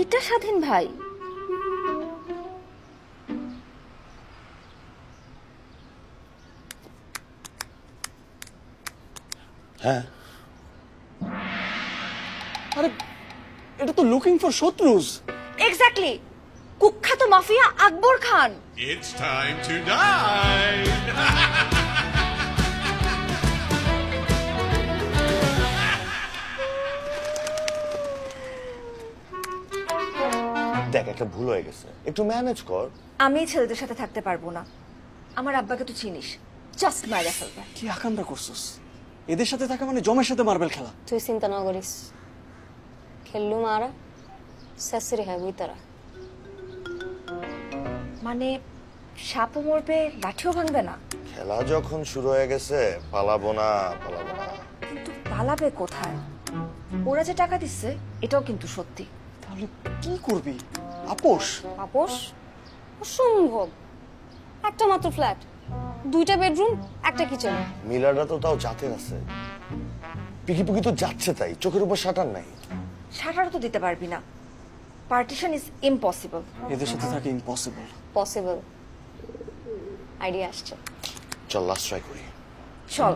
এটা স্বাধীন ভাই। হ্যাঁ। আরে এটা তো লুকিং ফর শত্রুজ। এক্স্যাক্টলি কুখ্যাত mafia Akbar Khan. It's time to dine! দেখ একটা ভুল হয়ে গেছে। একটু ম্যানেজ কর। আমি ছেলেদের সাথে থাকতে পারব না। আমার আব্বাকে তো চিনিস। জাস্ট মাইরা ফেলবে কি আকামটা করছস? এদের সাথে থাকা মানে জমের সাথে মার্বেল খেলা। তুই চিন্তা না করিস। খেললু মারা শেষের হ্যাঁ বুই তারা। মানে সাপও মরবে লাঠিও ভাঙবে না? খেলা যখন শুরু হয়ে গেছে পালাবো না পালাবো না। কিন্তু পালাবে কোথায়? ওরা যে টাকা দিচ্ছে এটাও কিন্তু সত্যি। তাহলে কি করবি? আপোষ। আপোষ? অসম্ভব। একটা মাত্র ফ্ল্যাট। দুইটা বেডরুম একটা কিচেন। মিলাররা তো তাও জাতের আছে। পিকি পিকি তো যাচ্ছে তাই চোখের উপর শাটার নাই। শাটারও তো দিতে পারবি না। পার্টিশন ইজ ইম্পসিবল এদের সাথে থাকা ইম্পসিবল পসিবল আইডিয়া আসছে। চল লাস্ট ট্রাই করি। চল।